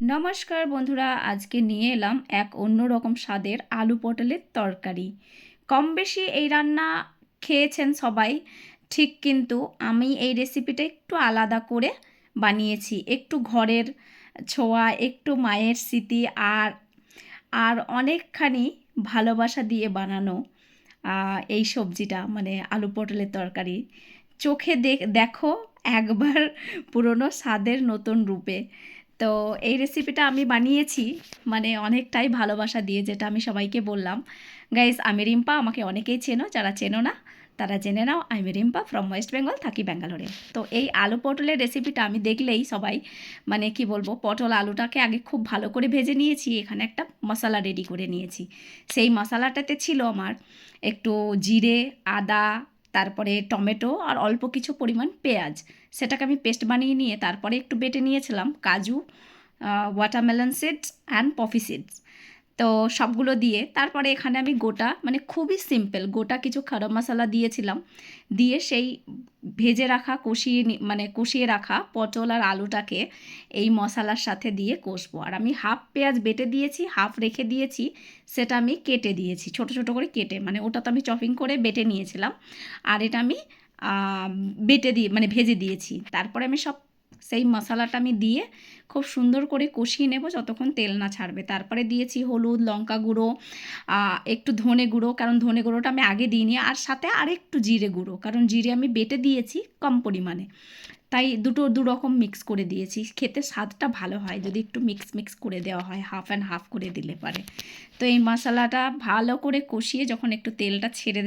নমস্কার বন্ধুরা, আজকে নিয়ে এলাম এক অন্যরকম স্বাদের আলু পটলের তরকারি। কম বেশি এই রান্না খেয়েছেন সবাই, ঠিক কিন্তু আমি এই রেসিপিটা একটু আলাদা করে বানিয়েছি। একটু ঘরের ছোঁয়া, একটু মায়ের স্মৃতি আর আর অনেকখানি ভালোবাসা দিয়ে বানানো এই সবজিটা মানে আলু পটলের তরকারি। চোখে দেখ দেখো একবার পুরনো স্বাদের নতুন রূপে। তো এই রেসিপিটা আমি বানিয়েছি মানে অনেকটাই ভালোবাসা দিয়ে যেটা আমি সবাইকে বললাম। গাইস আমি রিম্পা, আমাকে অনেকেই চেনো, যারা চেনো না, তারা জেনে নাও আমি রিম্পা ফ্রম ওয়েস্ট বেঙ্গল থাকি ব্যাঙ্গালোরে। তো এই আলু পটলের রেসিপিটা আমি দেখলেই সবাই মানে কি বলব, পটল আলুটাকে আগে খুব ভালো করে ভেজে নিয়েছি, এখানে একটা মশলা রেডি করে নিয়েছি। সেই মশলাটাতে ছিল আমার একটু জিরে, আদা তারপরে টমেটো আর অল্প কিছু পরিমাণ পেঁয়াজ। সেটাকে আমি পেস্ট বানিয়ে নিয়ে তারপরে একটু বেটে নিয়েছিলাম। Kaju watermelon seeds and poppy seeds তো সবগুলো দিয়ে তারপরে এখানে আমি গোটা মানে খুবই সিম্পল গোটা কিছু খারাপ মশলা দিয়েছিলাম। দিয়ে সেই ভেজে রাখা, কষিয়ে মানে কষিয়ে রাখা পটল আর আলুটাকে এই মশলার সাথে দিয়ে কষবো। আর আমি হাফ পেঁয়াজ বেটে দিয়েছি হাফ রেখে দিয়েছি, সেটা আমি কেটে দিয়েছি, ছোট ছোট করে কেটে। মানে ওটা তো আমি চপিং করে বেটে নিয়েছিলাম। আর এটা আমি বেটে দিয়ে মানে ভেজে দিয়েছি। তারপরে আমি সব সেই মশলাটা আমি দিয়ে খুব সুন্দর করে কষিয়ে নেব যতক্ষণ তেল না ছাড়বে। তারপরে দিয়েছি হলুদ, লঙ্কা গুঁড়ো একটু ধনে গুঁড়ো, কারণ ধনে গুঁড়োটা আমি আগে দিইনি। আর সাথে আর একটু জিরে গুঁড়ো, কারণ জিরে আমি বেটে দিয়েছি কম পরিমাণে। তাই দুটো দু রকম মিক্স করে দিয়েছি। খেতে স্বাদটা ভালো হয় যদি একটু মিক্স মিক্স করে দেওয়া হয় হাফ অ্যান্ড হাফ করে দিলে পারে। তো এই মশলাটা ভালো করে কষিয়ে যখন একটু তেলটা ছেড়ে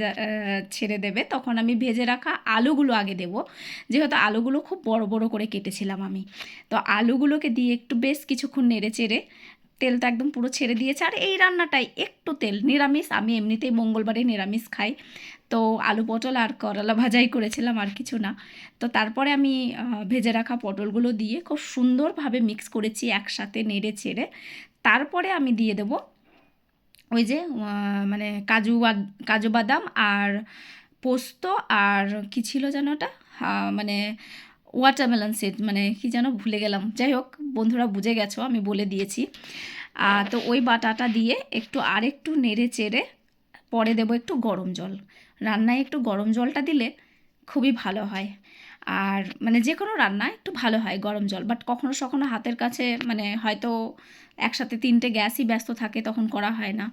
ছেড়ে দেবে, তখন আমি ভেজে রাখা আলুগুলো আগে দেব। যেহেতু আলুগুলো খুব বড় বড় করে কেটেছিলাম আমি। তো আলুগুলোকে দিয়ে একটু বেশ কিছুক্ষণ নেড়ে চেড়ে তেলটা একদম পুরো ছেড়ে দিয়েছে। আর এই রান্নাটাই একটু তেল, নিরামিষ, আমি এমনিতেই মঙ্গলবারে নিরামিষ খাই। তো আলু পটল আর করলা ভাজাই করেছিলাম, আর কিছু না। তো তারপরে আমি ভেজে রাখা পটলগুলো দিয়ে খুব সুন্দরভাবে মিক্স করেছি একসাথে নেড়ে চেড়ে তারপরে আমি দিয়ে দেবো ওই যে মানে কাজু কাজু বাদাম আর পোস্ত আর কি ছিল যেন ওটা? মানে ওয়াটারমেলন সিড মানে কি যেন ভুলে গেলাম। যাই হোক, বন্ধুরা বুঝে গেছো, আমি বলে দিয়েছি। তো ওই বাটাটা দিয়ে একটু আর একটু নেড়ে চেড়ে পরে দেবো একটু গরম জল। রান্নায় একটু গরম জলটা দিলে খুবই ভালো হয়। আর মানে যে কোনো রান্না একটু ভালো হয় গরম জল বাট কখনো সখনো হাতের কাছে মানে হয়তো একসাথে তিনটে গ্যাসই ব্যস্ত থাকে, তখন করা হয় না।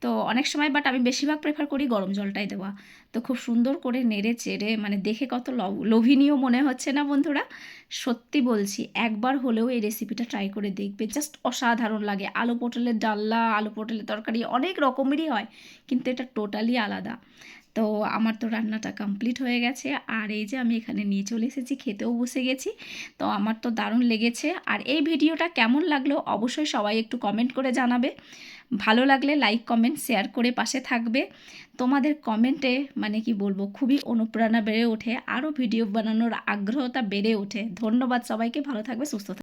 তো অনেক সময় বাট আমি বেশিরভাগ প্রেফার করি গরম জলটাই দেওয়া। তো খুব সুন্দর করে নেড়ে চেড়ে মানে দেখে কত লভ- লোভনীয় মনে হচ্ছে না বন্ধুরা? সত্যি বলছি, একবার হলেও এই রেসিপিটা ট্রাই করে দেখবে। জাস্ট অসাধারণ লাগে। আলু পটলের ডাল্লা আলু পটলের তরকারি অনেক রকমেরই হয়, কিন্তু এটা টোটালি আলাদা। তো আমার তো রান্নাটা কমপ্লিট হয়ে গেছে। আর এই যে আমি এখানে নিয়ে চলে এসেছি, খেতেও বসে গেছি। তো আমার তো দারুণ লেগেছে। আর এই ভিডিওটা কেমন লাগল অবশ্যই সবাই একটু কমেন্ট করে জানাবে। ভালো লাগলে লাইক কমেন্ট শেয়ার করে পাশে থাকবে। তোমাদের কমেন্টে মানে কি বলব, খুবই অনুপ্রেরণা বেড়ে ওঠে। আরও ভিডিও বানানোর আগ্রহতা বেড়ে ওঠে। ধন্যবাদ সবাইকে। ভালো থাকবে, সুস্থ থাকবে।